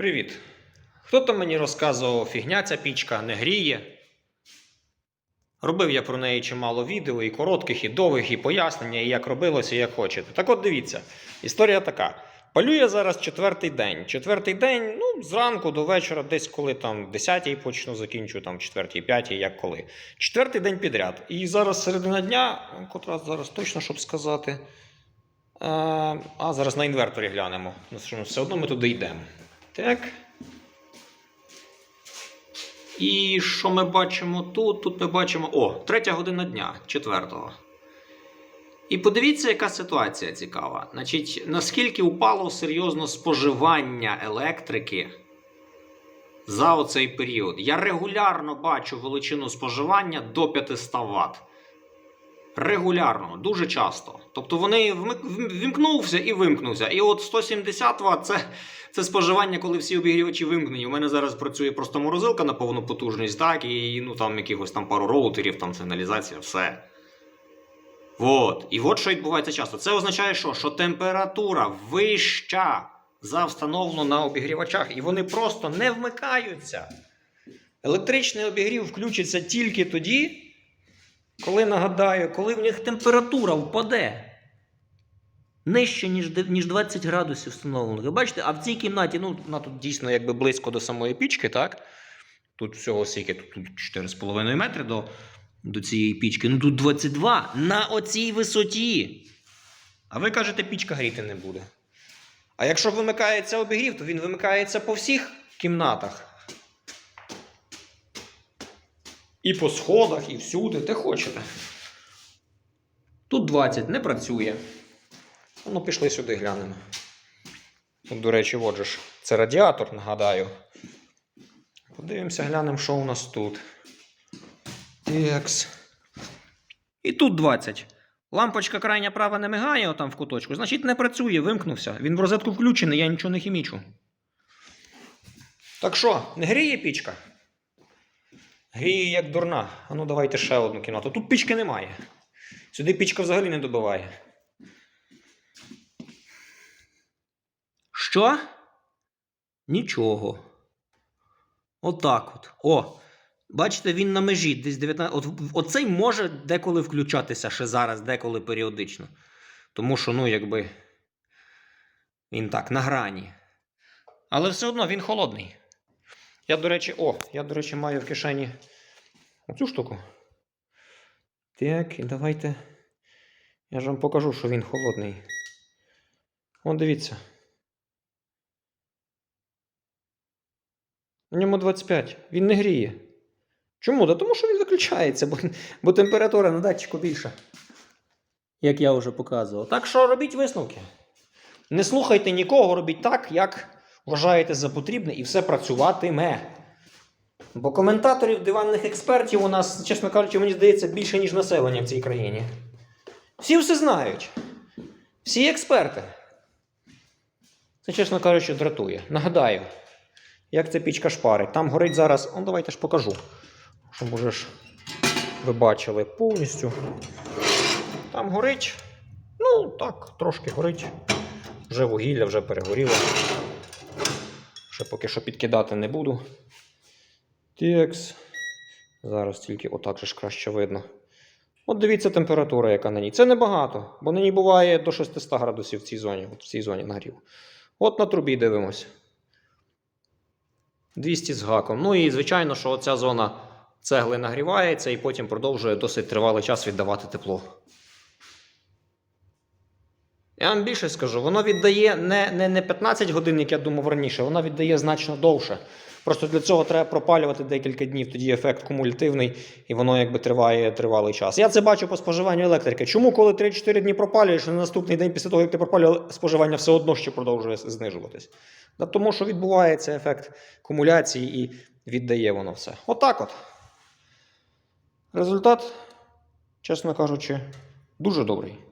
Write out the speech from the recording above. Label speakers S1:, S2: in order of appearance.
S1: Привіт. Хто там мені розказував, фігня ця пічка не гріє. Робив я про неї чимало відео, і коротких, і довгих, і пояснення, і як робилося, і як хочете. Так от дивіться, історія така. Палю я зараз четвертий день. Четвертий день, ну, зранку до вечора, десь коли там 10-й почну, закінчу, там в 4-й, 5-й, як коли. Четвертий день підряд. І зараз середина дня, котра зараз точно, щоб сказати. Е, а, зараз на інверторі глянемо. Все одно ми туди йдемо. Так. І що ми бачимо тут? Тут ми бачимо. О, третя година дня, четвертого. І подивіться, яка ситуація цікава. Значить, наскільки упало серйозно споживання електрики за оцей період. Я регулярно бачу величину споживання до 500 Вт. Регулярно, дуже часто. Тобто вони вімкнувся і вимкнувся. І от 170 Вт це, це споживання, коли всі обігрівачі вимкнені. У мене зараз працює просто морозилка на повну потужність, так, і ну там якихось там пару роутерів, там сигналізація, все. От. І от що відбувається часто. Це означає, що? що температура вища за встановлену на обігрівачах, і вони просто не вмикаються. Електричний обігрів включиться тільки тоді, коли нагадаю, коли в них температура впаде. Нижче, ніж, ніж 20 градусів встановлено. Ви бачите, а в цій кімнаті, ну, вона тут дійсно якби близько до самої пічки, так? Тут всього скільки, тут 4,5 метри до, до цієї пічки. Ну тут 22 на оцій висоті. А ви кажете, пічка гріти не буде. А якщо вимикається обігрів, то він вимикається по всіх кімнатах. І по сходах, і всюди, де хочете. Тут 20 не працює. Ну, пішли сюди глянемо. Тут, до речі, от же ж, це радіатор, нагадаю. Подивимося, глянемо, що у нас тут. Текс. І тут 20. Лампочка крайня права не мигає отам в куточку. Значить, не працює, вимкнувся. Він в розетку включений, я нічого не хімічу. Так що, не гріє пічка? Гріє як дурна. А ну давайте ще одну кімнату. Тут пічки немає. Сюди пічка взагалі не добиває. Що? Нічого. Отак от. О. Бачите, він на межі десь 19. От, оцей може деколи включатися ще зараз, деколи періодично. Тому що, ну, якби. Він так, на грані. Але все одно він холодний. Я, до речі, о, я, до речі, маю в кишені оцю штуку. Так, і давайте. Я ж вам покажу, що він холодний. О, дивіться. У ньому 25. Він не гріє. Чому? Да тому що він виключається, бо, бо температура на датчику більша. Як я вже показував. Так що робіть висновки. Не слухайте нікого, робіть так, як вважаєте за потрібне, і все працюватиме. Бо коментаторів, диванних експертів у нас, чесно кажучи, мені здається, більше, ніж населення в цій країні. Всі все знають. Всі експерти. Це, чесно кажучи, дратує. Нагадаю, як ця пічка шпарить. Там горить зараз. Ну, давайте ж покажу. Щоб уже ж ви бачили повністю. Там горить. Ну, так, трошки горить. Вже вугілля, вже перегоріло. Ще поки що підкидати не буду. Текс. Зараз тільки отак же ж краще видно. От дивіться температура, яка на ній. Це небагато, бо на ній буває до 600 градусів в цій зоні, от в цій зоні нагрів. От на трубі дивимось. 200 з гаком. Ну і звичайно, що оця зона цегли нагрівається і потім продовжує досить тривалий час віддавати тепло. Я вам більше скажу, воно віддає не, не, не 15 годин, як я думав раніше, воно віддає значно довше. Просто для цього треба пропалювати декілька днів, тоді ефект кумулятивний і воно якби триває тривалий час. Я це бачу по споживанню електрики. Чому, коли 3-4 дні пропалюєш, на наступний день після того, як ти пропалював, споживання все одно ще продовжує знижуватись? Да тому що відбувається ефект кумуляції і віддає воно все. Отак от. Результат, чесно кажучи, дуже добрий.